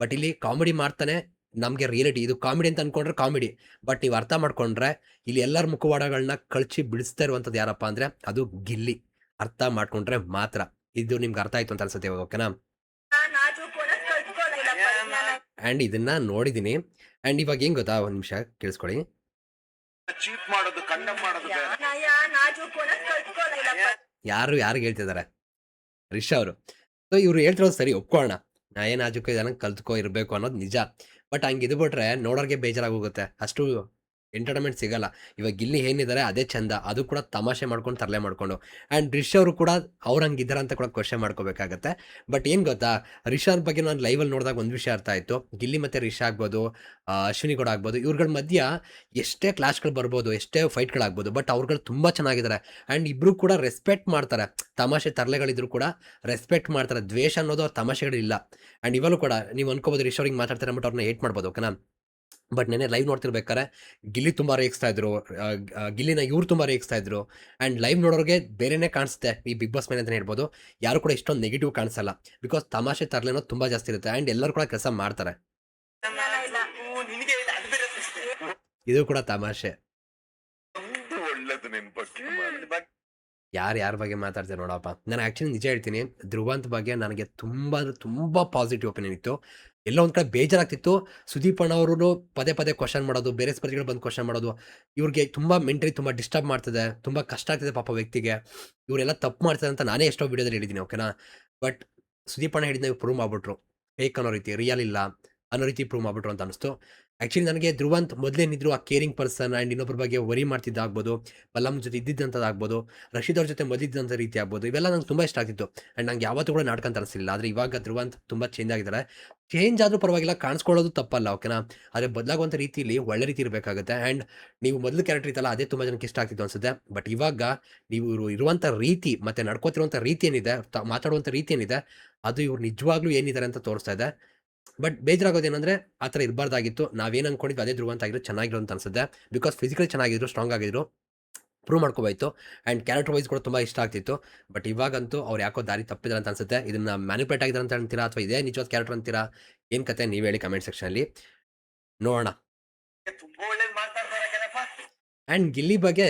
ಬಟ್ ಇಲ್ಲಿ ಕಾಮಿಡಿ ಮಾಡ್ತಾನೆ ನಮಗೆ ರಿಯಾಲಿಟಿ ಇದು ಕಾಮಿಡಿ ಅಂತ ಅನ್ಕೊಂಡ್ರೆ ಕಾಮಿಡಿ ಬಟ್ ನೀವು ಅರ್ಥ ಮಾಡ್ಕೊಂಡ್ರೆ ಇಲ್ಲಿ ಎಲ್ಲರ ಮುಖವಾಡಗಳನ್ನ ಕಳಚಿ ಬಿಡಿಸ್ತಾ ಇರುವಂಥದ್ದು ಯಾರಪ್ಪ ಅಂದರೆ ಅದು ಗಿಲ್ಲಿ. ಅರ್ಥ ಮಾಡ್ಕೊಂಡ್ರೆ ಮಾತ್ರ. ಇದು ನಿಮ್ಗೆ ಅರ್ಥ ಆಯ್ತು ಅಂತ ಅನ್ಸುತ್ತೆ ಇವಾಗ ಓಕೆನಾ? ಆ್ಯಂಡ್ ಇದನ್ನ ನೋಡಿದ್ದೀನಿ ಆ್ಯಂಡ್ ಇವಾಗ ಹೆಂಗ್ ಗೊತ್ತಾ? ಒಂದು ನಿಮಿಷ ಕೇಳಿಸ್ಕೊಳ್ಳಿ. ಯಾರು ಮಾಡೋದು ಕಂಡಮ್ ಮಾಡೋದು ಯಾರು ಯಾರಿಗೆ ಹೇಳ್ತಿದ್ದಾರೆ? ರಿಷಾ ಅವರು. ಸೊ ಇವ್ರು ಹೇಳ್ತಿರೋದು ಸರಿ ಒಪ್ಕೊಳ್ಳೋಣ ನಾ ಏನು ಆಜುಕ ಇದನ್ನ ಕಲ್ತ್ಕೊ ಇರಬೇಕು ಅನ್ನೋದು ನಿಜ. ಬಟ್ ಹಂಗೆ ಇದು ಬಿಟ್ರೆ ನೋಡೋರಿಗೆ ಬೇಜಾರಾಗೋಗುತ್ತೆ ಅಷ್ಟು ಎಂಟರ್ಟೈನ್ಮೆಂಟ್ ಸಿಗಲ್ಲ. ಇವಾಗ ಇಲ್ಲಿ ಏನಿದ್ದಾರೆ ಅದೇ ಚಂದ. ಅದು ಕೂಡ ತಮಾಷೆ ಮಾಡ್ಕೊಂಡು ತರಲೆ ಮಾಡ್ಕೊಂಡು. ಆ್ಯಂಡ್ ರಿಷ್ ಅವರು ಕೂಡ ಅವ್ರು ಹಂಗಿದ್ದಾರೆ ಅಂತ ಕೂಡ ಕ್ವಶನ್ ಮಾಡ್ಕೋಬೇಕಾಗತ್ತೆ. ಬಟ್ ಏನು ಗೊತ್ತಾ? ರಿಷಾರ್ ಬಗ್ಗೆ ನಾನು ಲೈವಲ್ಲಿ ನೋಡಿದಾಗ ಒಂದು ವಿಷಯ ಅರ್ಥ ಆಯಿತು. ಗಿಲ್ಲಿ ಮತ್ತು ರಿಷ್ ಆಗ್ಬೋದು ಅಶ್ವಿನಿ ಕೂಡ ಆಗ್ಬೋದು. ಇವ್ರಗಳ ಮಧ್ಯ ಎಷ್ಟೇ ಕ್ಲಾಶ್ಗಳು ಬರ್ಬೋದು, ಎಷ್ಟೇ ಫೈಟ್ಗಳಾಗ್ಬೋದು ಬಟ್ ಅವ್ರುಗಳು ತುಂಬ ಚೆನ್ನಾಗಿದ್ದಾರೆ ಆ್ಯಂಡ್ ಇಬ್ಬರು ಕೂಡ ರೆಸ್ಪೆಕ್ಟ್ ಮಾಡ್ತಾರೆ. ತಮಾಷೆ ತರಲೆಗಳಿದ್ರು ಕೂಡ ರೆಸ್ಪೆಕ್ಟ್ ಮಾಡ್ತಾರೆ. ದ್ವೇಷ ಅನ್ನೋದು ಅವ್ರ ತಮಾಷೆಗಳಿಲ್ಲ. ಆ್ಯಂಡ್ ಇವಾಗಲೂ ಕೂಡ ನೀವು ಅನ್ಕೋಬೋದು ರಿಷೋರಿಗೆ ಮಾತಾಡ್ತಾರೆ ಬಟ್ ಅವ್ರನ್ನ ಏಟ್ ಮಾಡ್ಬೋದು ಓಕೆನಾ ಬಟ್ ನೆನೆ ಲೈವ್ ನೋಡ್ತಿರ್ಬೇಕಾರೆ ಗಿಲ್ಲಿ ತುಂಬ ರೇಗಿಸ್ತಾ ಇದ್ರು. ಗಿಲ್ಲಿನ ಇವ್ರು ತುಂಬ ರೇಗಿಸ್ತಾ ಇದ್ರು. ಆ್ಯಂಡ್ ಲೈವ್ ನೋಡೋರಿಗೆ ಬೇರೆನೇ ಕಾಣಿಸುತ್ತೆ ಈ ಬಿಗ್ ಬಾಸ್ ಮೇನ್ ಅಂತಲೇ ಹೇಳ್ಬೋದು. ಯಾರು ಕೂಡ ಇಷ್ಟೊಂದು ನೆಗೆಟಿವ್ ಕಾಣಿಸಲ್ಲ. ಬಿಕಾಸ್ ತಮಾಷೆ ತರಲೇನೋ ಅನ್ನೋದು ತುಂಬ ಜಾಸ್ತಿ ಇರುತ್ತೆ. ಆ್ಯಂಡ್ ಎಲ್ಲರೂ ಕೂಡ ಕೆಲಸ ಮಾಡ್ತಾರೆ. ನಿನಗೆ ಇಲ್ಲ, ಅದು ಬೇರೆ ಪ್ರಶ್ನೆ. ಇದು ಕೂಡ ತಮಾಷೆ ಯಾರು ಯಾರ ಬಗ್ಗೆ ಮಾತಾಡ್ತಾರೆ ನೋಡಪ್ಪ. ನಾನು ಆ್ಯಕ್ಚುಲಿ ನಿಜ ಹೇಳ್ತೀನಿ. ಧ್ರುವಂತ್ ಬಗ್ಗೆ ನನಗೆ ತುಂಬ ಅಂದರೆ ತುಂಬ ಪಾಸಿಟಿವ್ ಒಪಿನಿಯನ್ ಇತ್ತು. ಎಲ್ಲ ಒಂದು ಕಡೆ ಬೇಜಾರಾಗ್ತಿತ್ತು. ಸುದೀಪ್ ಅಣ್ಣ ಅವರು ಪದೇ ಪದೇ ಕ್ವಶನ್ ಮಾಡೋದು, ಬೇರೆ ಸ್ಪರ್ಧಿಗಳು ಬಂದು ಕ್ವಶನ್ ಮಾಡೋದು. ಇವ್ರಿಗೆ ತುಂಬ ಮೆಂಟಲಿ ತುಂಬ ಡಿಸ್ಟರ್ಬ್ ಮಾಡ್ತದೆ. ತುಂಬ ಕಷ್ಟ ಆಗ್ತಿದೆ ಪಾಪ ವ್ಯಕ್ತಿಗೆ. ಇವರೆಲ್ಲ ತಪ್ಪು ಮಾಡ್ತಾರೆ ಅಂತ ನಾನೇ ಎಷ್ಟೋ ವಿಡಿಯೋದಲ್ಲಿ ಹೇಳಿದ್ದೀನಿ ಓಕೆನಾ ಬಟ್ ಸುದೀಪ್ ಅಣ್ಣ ಹೇಳಿದ್ನ ಪ್ರೂವ್ ಮಾಡ್ಬಿಟ್ರು. ಫೇಕ್ ಅನ್ನೋ ರೀತಿ ರಿಯಲ್ ಇಲ್ಲ. ಅನ್ನೋ ರೀತಿ ಪ್ರೂವ್ ಮಾಡ್ಬಿಟ್ರು ಅಂತ ಅನಿಸ್ತು ಆ್ಯಕ್ಚುಲಿ ನನಗೆ ಧ್ರುವಂತ್ ಮೊದಲೇನಿದ್ರು ಆ ಕೇರಿಂಗ್ ಪರ್ಸನ್ ಆ್ಯಂಡ್ ಇನ್ನೊಬ್ಬರ ಬಗ್ಗೆ ವರಿ ಮಾಡ್ತಿದ್ದಾಗ್ಬೋದು ಬಲ್ಲಮ್ ಜೊತೆ ಇದ್ದಿದ್ದಂಥದ್ದಾಗ್ಬೋದು, ರಶೀದ್ ಅವ್ರ ಜೊತೆ ಮೊದಲಿದ್ದಂಥ ರೀತಿ ಆಗ್ಬೋದು, ಇವೆಲ್ಲ ನಂಗೆ ತುಂಬ ಇಷ್ಟ ಆಗ್ತಿತ್ತು. ಆ್ಯಂಡ್ ನಂಗೆ ಯಾವತ್ತೂ ಕೂಡ ನಾಟಕ ಅಂತ ಅನಿಸಿಲ್ಲ ಆದರೆ ಇವಾಗ ಧ್ರುವಂತ್ ತುಂಬ ಚೇಂಜ್ ಆಗಿದ್ದಾರೆ ಚೇಂಜ್ ಆದರೂ ಪರವಾಗಿಲ್ಲ, ಕಾಣಿಸ್ಕೊಳ್ಳೋದು ತಪ್ಪಲ್ಲ ಓಕೆನಾ ಆದರೆ ಬದಲಾಗುವಂಥ ರೀತಿಯಲ್ಲಿ ಒಳ್ಳೆ ರೀತಿ ಇರಬೇಕಾಗುತ್ತೆ. ಆ್ಯಂಡ್ ನೀವು ಮೊದಲು ಕ್ಯಾರೆಕ್ಟರ್ ಇತ್ತಲ್ಲ, ಅದೇ ತುಂಬ ಜನಕ್ಕೆ ಇಷ್ಟ ಆಗ್ತಿತ್ತು ಅನಿಸುತ್ತೆ. ಬಟ್ ಇವಾಗ ನೀವು ಇವರು ಇರುವಂಥ ರೀತಿ ಮತ್ತು ನಡ್ಕೋತಿರುವಂಥ ರೀತಿ ಏನಿದೆ ಮಾತಾಡುವಂಥ ರೀತಿ ಏನಿದೆ, ಅದು ಇವ್ರು ನಿಜವಾಗ್ಲೂ ಏನಿದ್ದಾರೆ ಅಂತ ತೋರಿಸ್ತಾ ಇದೆ. ಬಟ್ ಬೇಜಾರಾಗೋದು ಏನಂದ್ರೆ ಆ ಥರ ಇರಬಾರ್ದಾಗಿತ್ತು. ನಾವೇನು ಅನ್ಕೊಂಡಿದ್ವಿ ಅದೇ ಧ್ರುವಂತ ಆಗಿರೋ ಚೆನ್ನಾಗಿರೋ ಅಂತ ಅನ್ಸುತ್ತೆ. ಬಿಕಾಸ್ ಫಿಸಿಕಲಿ ಚೆನ್ನಾಗಿದ್ರು ಸ್ಟ್ರಾಂಗ್ ಆಗಿದ್ರು ಪ್ರೂವ್ ಮಾಡ್ಕೋಬೋಯ್ತು. ಆ್ಯಂಡ್ ಕ್ಯಾರೆಕ್ಟರ್ ವೈಸ್ ಕೂಡ ತುಂಬ ಇಷ್ಟ ಆಗ್ತಿತ್ತು. ಬಟ್ ಇವಾಗಂತೂ ಅವ್ರು ಯಾಕೋ ದಾರಿ ತಪ್ಪಿದ್ದಾರೆ ಅಂತ ಅನ್ಸುತ್ತೆ. ಇದನ್ನ ಮ್ಯಾನಿಪುಲೇಟ್ ಆಗಿದ್ದಾರೆ ಅಂತ ಅಂತೀರಾ ಅಥವಾ ಇದೇ ನಿಜವಾದ ಕ್ಯಾರೆಕ್ಟರ್ ಅಂತೀರಾ? ಏನು ಕತೆ? ನೀವು ಹೇಳಿ ಕಮೆಂಟ್ ಸೆಕ್ಷನಲ್ಲಿ ನೋಡೋಣ. ಆ್ಯಂಡ್ ಗಿಲ್ಲಿ ಬಗ್ಗೆ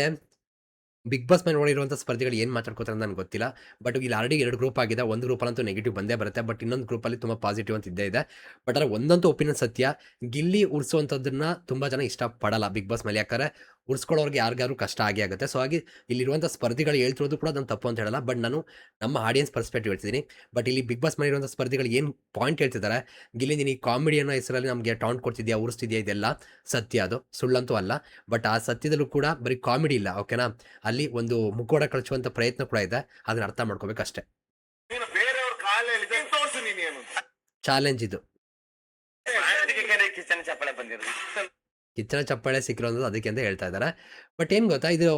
ಬಿಗ್ ಬಾಸ್ ಮೇಲೆ ನೋಡಿರುವಂಥ ಸ್ಪರ್ಧಿಗಳು ಏನು ಮಾತಾಡ್ಕೋತಾರೆ ನನಗೆ ಗೊತ್ತಿಲ್ಲ. ಬಟ್ ಇಲ್ಲಿ ಆಲ್ರೆಡಿ ಎರಡು ಗ್ರೂಪ್ ಆಗಿದೆ. ಒಂದು ಗ್ರೂಪಲ್ಲಂತೂ ನೆಗೆಟಿವ್ ಬಂದೇ ಬರುತ್ತೆ. ಬಟ್ ಇನ್ನೊಂದು ಗ್ರೂಪಲ್ಲಿ ತುಂಬ ಪಾಸಿಟಿವ್ ಅಂತ ಇದ್ದೇ ಇದೆ. ಬಟ್ ಅದರ ಒಂದಂತೂ ಒಪಿನಿಯನ್ ಸತ್ಯ. ಗಿಲ್ಲಿ ಉಳಿಸುವಂಥದ್ದನ್ನ ತುಂಬ ಜನ ಇಷ್ಟಪಡಲ್ಲ ಬಿಗ್ ಬಾಸ್ ಮೇಲೆ. ಯಾಕಂದ್ರೆ ಉಳಿಸ್ಕೊಳ್ಳೋರಿಗೆ ಯಾರಿಗಾರು ಕಷ್ಟ ಆಗೇ ಆಗುತ್ತೆ. ಸೊ ಹಾಗೆ ಇಲ್ಲಿರುವಂಥ ಸ್ಪರ್ಧಿಗಳು ಹೇಳ್ತಿರೋದು ಕೂಡ ನಾನು ತಪ್ಪು ಅಂತ ಹೇಳಲ್ಲ. ಬಟ್ ನಾನು ನಮ್ಮ ಆಡಿಯನ್ಸ್ ಪರ್ಸ್ಪೆಕ್ಟಿವ್ ಹೇಳ್ತಿದ್ದೀನಿ. ಬಟ್ ಇಲ್ಲಿ ಬಿಗ್ ಬಾಸ್ ಮಾಡಿರುವಂಥ ಸ್ಪರ್ಧಿಗಳು ಏನು ಪಾಯಿಂಟ್ ಹೇಳ್ತಿದ್ದಾರೆ? ಗಿಲ್ಲಿ ನೀನು ಈ ಕಾಮಿಡಿ ಅನ್ನೋ ಹೆಸರಲ್ಲಿ ನಮಗೆ ಟೌಂಟ್ ಕೊಡ್ತಿದ್ಯಾ ಉರಿಸ್ತಿದ್ಯಾ ಇದೆಲ್ಲ? ಸತ್ಯ ಅದು. ಸುಳ್ಳಂತೂ ಅಲ್ಲ. ಬಟ್ ಆ ಸತ್ಯದಲ್ಲೂ ಕೂಡ ಬರೀ ಕಾಮಿಡಿ ಇಲ್ಲ ಓಕೆನಾ ಅಲ್ಲಿ ಒಂದು ಮುಖೋಡ ಕಳಿಸುವಂಥ ಪ್ರಯತ್ನ ಕೂಡ ಇದೆ. ಅದನ್ನ ಅರ್ಥ ಮಾಡ್ಕೋಬೇಕಷ್ಟೇ. ಚಾಲೆಂಜ್ ಇದು. ಚಪ್ಪಳೆ ಬಂದಿರೋದು. ಕಿಚ್ಚನ ಚಪ್ಪಾಳೆ ಅನ್ನೋದು ಅದಕ್ಕೆ ಅಂತ ಹೇಳ್ತಾ ಇದ್ದಾರೆ. ಬಟ್ ಏನು ಗೊತ್ತಾ, ಇದು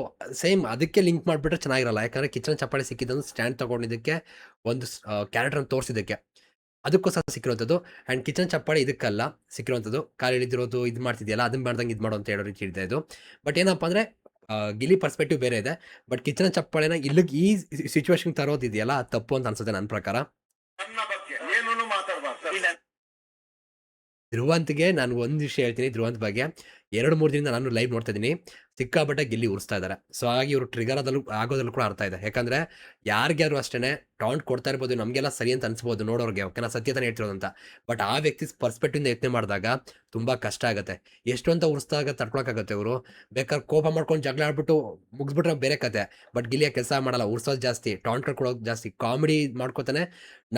ಸೇಮ್ ಅದಕ್ಕೆ ಲಿಂಕ್ ಮಾಡಿಬಿಟ್ರೆ ಚೆನ್ನಾಗಿರಲ್ಲ. ಯಾಕಂದರೆ ಕಿಚ್ಚನ ಚಪ್ಪಾಳೆ ಸಿಕ್ಕಿದ್ದೊಂದು ಸ್ಟ್ಯಾಂಡ್ ತೊಗೊಂಡಿದ್ದಕ್ಕೆ ಒಂದು ಕ್ಯಾರೆಕ್ಟರ್ನ ತೋರಿಸಿದ್ದಕ್ಕೆ. ಅದಕ್ಕೋಸ್ಕರ ಸಿಕ್ಕಿರೋಂಥದ್ದು. ಆ್ಯಂಡ್ ಕಿಚನ್ ಚಪ್ಪಾಳೆ ಇದಕ್ಕಲ್ಲ ಸಿಕ್ಕಿರೋಂಥದ್ದು. ಕಾಲು ಹಿಡಿದಿರೋದು ಇದು ಮಾಡ್ತಿದೆಯಲ್ಲ, ಅದನ್ನ ಮಾಡ್ದಂಗೆ ಇದು ಮಾಡೋ ಅಂತ ಹೇಳೋ ರೀತಿ ಇದೆ ಇದು ಬಟ್ ಏನಪ್ಪ ಅಂದರೆ ಗಿಲಿ ಪರ್ಸ್ಪೆಕ್ಟಿವ್ ಬೇರೆ ಇದೆ. ಬಟ್ ಕಿಚನ್ ಚಪ್ಪಾಳೆನ ಇಲ್ಲಿಗೆ ಈ ಸಿಚುವೇಶನ್ ತರೋದಿದೆಯಲ್ಲ ತಪ್ಪು ಅಂತ ಅನ್ಸುತ್ತೆ ನನ್ನ ಪ್ರಕಾರ ನನ್ನ ಬಗ್ಗೆ ಏನೂ ಮಾತಾಡ್ಬಾರ್ದು ಇಲ್ಲ ಧ್ರುವಂತ್ಗೆ ನಾನು ಒಂದು ವಿಷಯ ಹೇಳ್ತೀನಿ ಧ್ರುವಂತ್ ಬಗ್ಗೆ. ಎರಡು, ಮೂರು ದಿನದಿಂದ ನಾನು ಲೈವ್ ನೋಡ್ತಾ ಇದ್ದೀನಿ. ಸಿಕ್ಕಾಪಟ್ಟೆ ಗೆಲ್ಲಿ ಉರಿಸ್ತಾ ಇದ್ದಾರೆ ಸೊ ಹಾಗಾಗಿ ಇವರು ಟ್ರಿಗರ್ ಅದಲ್ಲೂ ಆಗೋದಲ್ಲೂ ಕೂಡ ಅರ್ಥ ಇದೆ. ಯಾಕಂದ್ರೆ ಯಾರಿಗಾದ್ರು ಅಷ್ಟೇ ಟಾಂಟ್ ಕೊಡ್ತಾ ಇರ್ಬೋದು, ನಮಗೆಲ್ಲ ಸರಿ ಅಂತ ಅನ್ಸ್ಬೋದು ನೋಡೋರಿಗೆ, ಓಕೆನಾ? ಸತ್ಯತನ ಹೇಳ್ತಿರೋದು ಅಂತ. ಬಟ್ ಆ ವ್ಯಕ್ತಿ ಪರ್ಸ್ಪೆಕ್ಟಿವ್ ಯತ್ನೆ ಮಾಡಿದಾಗ ತುಂಬಾ ಕಷ್ಟ ಆಗುತ್ತೆ. ಎಷ್ಟು ಅಂತ ಉರಿಸ್ದಾಗ ತಡ್ಕೊಳಕ್ಕಾಗತ್ತೆ ಇವರು. ಬೇಕಾದ್ರೆ ಕೋಪ ಮಾಡ್ಕೊಂಡು ಜಗಳ ಆಡ್ಬಿಟ್ಟು ಮುಗಿಸ್ಬಿಟ್ರೆ ಬೇರೆ ಕತೆ. ಬಟ್ ಗಿಲಿಯ ಕೆಲಸ ಮಾಡಲ್ಲ, ಉರ್ಸೋದು ಜಾಸ್ತಿ ಟಾಂಟ್ ಕೊಡೋದು ಜಾಸ್ತಿ ಕಾಮಿಡಿ ಮಾಡ್ಕೋತಾನೆ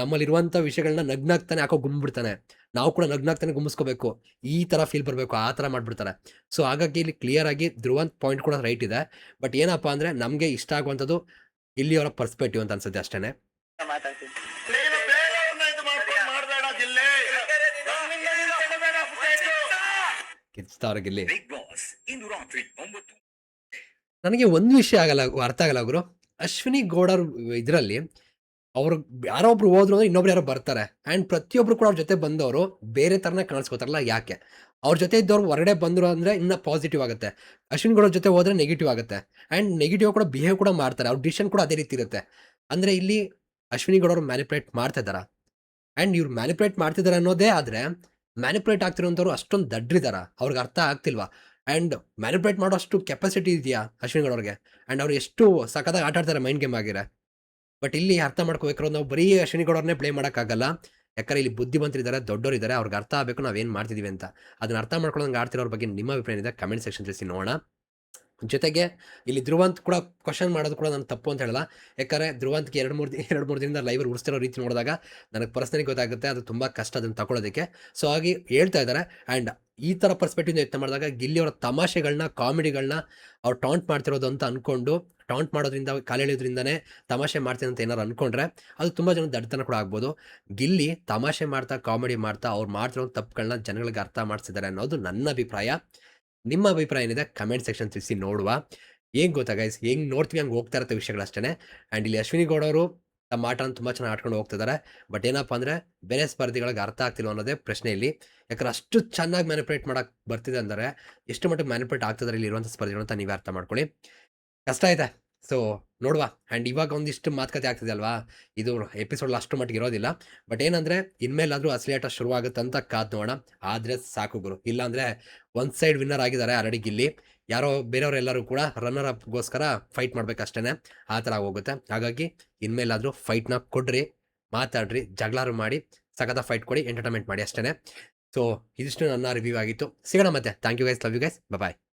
ನಮ್ಮಲ್ಲಿರುವಂಥ ವಿಷಯಗಳನ್ನ ನಗ್ನಾಗ್ತಾನೆ ಹಾಕೋ ಗುಂಬಿಡ್ತಾನೆ ನಾವು ಕೂಡ ನಗ್ನಾಗ್ತಾನೆ ಗುಮ್ಮಿಸ್ಕೋಬೇಕು ಈ ತರ ಫೀಲ್ ಬರಬೇಕು, ಆ ತರ ಮಾಡ್ಬಿಡ್ತಾರೆ. ಸೊ ಹಾಗಾಗಿ ಇಲ್ಲಿ ಕ್ಲಿಯರ್ ಆಗಿ ಧ್ರುವಂತ್ ಪಾಯಿಂಟ್ ಕೂಡ ರೈಟ್ ಇದೆ. ಬಟ್ ಏನಪ್ಪಾ ಅಂದ್ರೆ ನಮಗೆ ಇಷ್ಟ ಆಗುವಂಥದ್ದು ಇಲ್ಲಿಯವರ ಪರ್ಸ್ಪೆಕ್ಟಿವ್ ಅಂತ ಅನ್ಸುತ್ತೆ ರಾತ್ರಿ ಒಂಬತ್ತು ನನಗೆ ಒಂದು ವಿಷಯ ಆಗಲ್ಲ, ಅರ್ಥ ಆಗಲ್ಲ ಗುರು. ಅಶ್ವಿನಿ ಗೌಡರ್ ಇದರಲ್ಲಿ ಅವ್ರು ಯಾರೋ ಒಬ್ರು ಹೋದ್ರು ಅಂದ್ರೆ ಇನ್ನೊಬ್ರು ಯಾರೋ ಬರ್ತಾರೆ. ಆ್ಯಂಡ್ ಪ್ರತಿಯೊಬ್ರು ಕೂಡ ಅವ್ರ ಜೊತೆ ಬಂದವರು ಬೇರೆ ಥರನೇ ಕಾಣಿಸ್ಕೋತಾರಲ್ಲ ಯಾಕೆ? ಅವ್ರ ಜೊತೆ ಇದ್ದವ್ರು ಹೊರಗಡೆ ಬಂದರು ಅಂದರೆ ಇನ್ನೂ ಪಾಸಿಟಿವ್ ಆಗುತ್ತೆ. ಅಶ್ವಿನಿ ಗೌಡ ಜೊತೆ ಹೋದರೆ ನೆಗೆಟಿವ್ ಆಗುತ್ತೆ. ಆ್ಯಂಡ್ ನೆಗೆಟಿವ್ ಕೂಡ ಬಿಹೇವ್ ಕೂಡ ಮಾಡ್ತಾರೆ. ಅವ್ರ ಡಿಸಿಷನ್ ಕೂಡ ಅದೇ ರೀತಿ ಇರುತ್ತೆ. ಅಂದರೆ ಇಲ್ಲಿ ಅಶ್ವಿನಿ ಗೌಡರು ಮ್ಯಾನಿಪುಲೇಟ್ ಮಾಡ್ತಾ ಇದ್ದಾರಾ? ಆ್ಯಂಡ್ ಇವ್ರು ಮ್ಯಾನಿಪುಲೇಟ್ ಮಾಡ್ತಿದ್ದಾರೆ ಅನ್ನೋದೇ ಆದರೆ ಮ್ಯಾನಿಪುಲೇಟ್ ಆಗ್ತಿರೋಂಥವ್ರು ಅಷ್ಟೊಂದು ದಡ್ರಿದಾರ? ಅವ್ರಿಗೆ ಅರ್ಥ ಆಗ್ತಿಲ್ವಾ? ಆ್ಯಂಡ್ ಮ್ಯಾನಿಪುಲೇಟ್ ಮಾಡೋ ಅಷ್ಟು ಕೆಪಾಸಿಟಿ ಇದೆಯಾ ಅಶ್ವಿನಿ ಗೌಡವ್ರಿಗೆ ಆ್ಯಂಡ್ ಅವ್ರು ಎಷ್ಟು ಸಖತ್ತಾಗಿ ಆಟ ಆಡ್ತಾರೆ ಮೈಂಡ್ ಗೇಮ್ ಆಗಿರ ಬಟ್ ಇಲ್ಲಿ ಅರ್ಥ ಮಾಡ್ಕೋಬೇಕಾದ್ರೆ ನಾವು ಬರೀ ಅಶ್ವಿನಿ ಗೌಡವ್ರನ್ನೇ ಪ್ಲೇ ಮಾಡೋಕ್ಕಾಗಲ್ಲ. ಯಾಕಂದ್ರೆ ಇಲ್ಲಿ ಬುದ್ಧಿವಂತರಿದ್ದಾರೆ ದೊಡ್ಡವರಿದ್ದಾರೆ ಅವ್ರಿಗೆ ಅರ್ಥ ಆಗಬೇಕು ನಾವೇನು ಮಾಡ್ತಿದ್ದೀವಿ ಅಂತ. ಅದನ್ನ ಅರ್ಥ ಮಾಡ್ಕೊಳ್ಳೋಂಗೆ ಆಡ್ತಿರೋರ ಬಗ್ಗೆ ನಿಮ್ಮ ಅಭಿಪ್ರಾಯ ಇದೆ ಕಮೆಂಟ್ ಸೆಕ್ಷನ್ ತಿಳಿಸಿ ನೋಡೋಣ. ಜೊತೆಗೆ ಇಲ್ಲಿ ಧ್ರುವಂತ್ ಕೂಡ ಕ್ವಶನ್ ಮಾಡೋದು ಕೂಡ ನಾನು ತಪ್ಪು ಅಂತ ಹೇಳಲ್ಲ. ಯಾಕಂದ್ರೆ ಧ್ರುವಂತ್ಗೆ ಎರಡು ಮೂರು ಎರಡು ಮೂರು ದಿನದಿಂದ ಲೈವ್ ಉಳಿಸ್ತಿರೋ ರೀತಿ ನೋಡಿದಾಗ ನನಗೆ ಪರ್ಸನಲಿ ಗೊತ್ತಾಗುತ್ತೆ, ಅದು ತುಂಬ ಕಷ್ಟ ಅದನ್ನು ತಗೊಳ್ಳೋದಕ್ಕೆ ಸೊ ಹಾಗೆ ಹೇಳ್ತಾ ಇದ್ದಾರೆ ಆ್ಯಂಡ್ ಈ ಥರ ಪರ್ಸ್ಪೆಕ್ಟಿವ್ ಯತ್ನ ಮಾಡಿದಾಗ ಗಿಲ್ಲಿ ಅವರ ತಮಾಷೆಗಳನ್ನ ಕಾಮಿಡಿಗಳನ್ನ ಅವ್ರು ಟಾಂಟ್ ಮಾಡ್ತಿರೋದು ಅಂತ ಅಂದ್ಕೊಂಡು ಟಾಂಟ್ ಮಾಡೋದ್ರಿಂದ ಕಾಲೆಳೆಯೋದ್ರಿಂದನೇ ತಮಾಷೆ ಮಾಡ್ತೀನಿ ಅಂತ ಏನಾರು ಅಂದ್ಕೊಂಡ್ರೆ ಅದು ತುಂಬ ಜನ ದಡ್ತನ ಕೂಡ ಆಗ್ಬೋದು. ಗಿಲ್ಲಿ ತಮಾಷೆ ಮಾಡ್ತಾ, ಕಾಮಿಡಿ ಮಾಡ್ತಾ, ಅವ್ರು ಮಾಡ್ತಿರೋ ತಪ್ಪುಗಳನ್ನ ಜನಗಳಿಗೆ ಅರ್ಥ ಮಾಡಿಸಿದ್ದಾರೆ ಅನ್ನೋದು ನನ್ನ ಅಭಿಪ್ರಾಯ. ನಿಮ್ಮ ಅಭಿಪ್ರಾಯ ಏನಿದೆ ಕಮೆಂಟ್ ಸೆಕ್ಷನ್ ತಿಳಿಸಿ ನೋಡುವ. ಏನು ಗೊತ್ತಾ ಗೈಸ್ ಹೆಂಗೆ ನೋಡ್ತೀವಿ, ಹಂಗೆ ಹೋಗ್ತಾ ಇರುತ್ತೆ ವಿಷಯಗಳಷ್ಟೇ ಆ್ಯಂಡ್ ಇಲ್ಲಿ ಅಶ್ವಿನಿ ಗೌಡವರು ತಮ್ಮ ಆಟನ ತುಂಬ ಚೆನ್ನಾಗಿ ಆಡ್ಕೊಂಡು ಹೋಗ್ತಿದ್ದಾರೆ ಬಟ್ ಏನಪ್ಪ ಅಂದರೆ ಬೇರೆ ಸ್ಪರ್ಧಿಗಳಿಗೆ ಅರ್ಥ ಆಗ್ತಿಲ್ಲ ಅನ್ನೋದೇ ಪ್ರಶ್ನೆ ಇಲ್ಲಿ. ಯಾಕಂದ್ರೆ ಅಷ್ಟು ಚೆನ್ನಾಗಿ ಮ್ಯಾನಿಪುಲೇಟ್ ಮಾಡೋಕೆ ಬರ್ತಿದೆ ಅಂದರೆ ಎಷ್ಟು ಮಟ್ಟಿಗೆ ಮ್ಯಾನಿಪುಲೇಟ್ ಆಗ್ತಿದ್ದಾರೆ ಇಲ್ಲಿ ಇರುವಂಥ ಸ್ಪರ್ಧಿಗಳು ಅಂತ ನೀವೇ ಅರ್ಥ ಮಾಡ್ಕೊಳ್ಳಿ. ಕಷ್ಟ ಇದೆ. ಸೊ ನೋಡುವ. ಆ್ಯಂಡ್ ಇವಾಗ ಒಂದಿಷ್ಟು ಮಾತುಕತೆ ಆಗ್ತಿದೆ ಅಲ್ವಾ? ಇದು ಎಪಿಸೋಡ್ ಅಷ್ಟು ಮಟ್ಟಿಗೆ ಇರೋದಿಲ್ಲ. ಬಟ್ ಏನಂದರೆ, ಇನ್ಮೇಲಾದರೂ ಅಸಲಿ ಆಟ ಶುರುವಾಗುತ್ತೆ ಅಂತ ಕಾದ್ ನೋಡೋಣ. ಆದರೆ ಸಾಕು ಗುರು. ಇಲ್ಲಾಂದರೆ ಒಂದು ಸೈಡ್ ವಿನ್ನರ್ ಆಗಿದ್ದಾರೆ ಆಲ್ರೆಡಿ ಗಿಲ್ಲಿ. ಯಾರೋ ಬೇರೆಯವರೆಲ್ಲರೂ ಕೂಡ ರನ್ನರ್ ಅಪ್ಗೋಸ್ಕರ ಫೈಟ್ ಮಾಡ್ಬೇಕಷ್ಟೇ ಆ ಥರ ಹೋಗುತ್ತೆ ಹಾಗಾಗಿ ಇನ್ಮೇಲಾದರೂ ಫೈಟ್ನ ಕೊಡ್ರಿ, ಮಾತಾಡ್ರಿ ಜಗಳಾರು ಮಾಡಿ ಸಖತ್ತ ಫೈಟ್ ಕೊಡಿ ಎಂಟರ್ಟೈನ್ಮೆಂಟ್ ಮಾಡಿ ಅಷ್ಟೇ ಸೊ ಇದಿಷ್ಟು ನನ್ನ ರಿವ್ಯೂ ಆಗಿತ್ತು. ಸಿಗೋಣ ಮತ್ತೆ. Thank you guys love you guys bye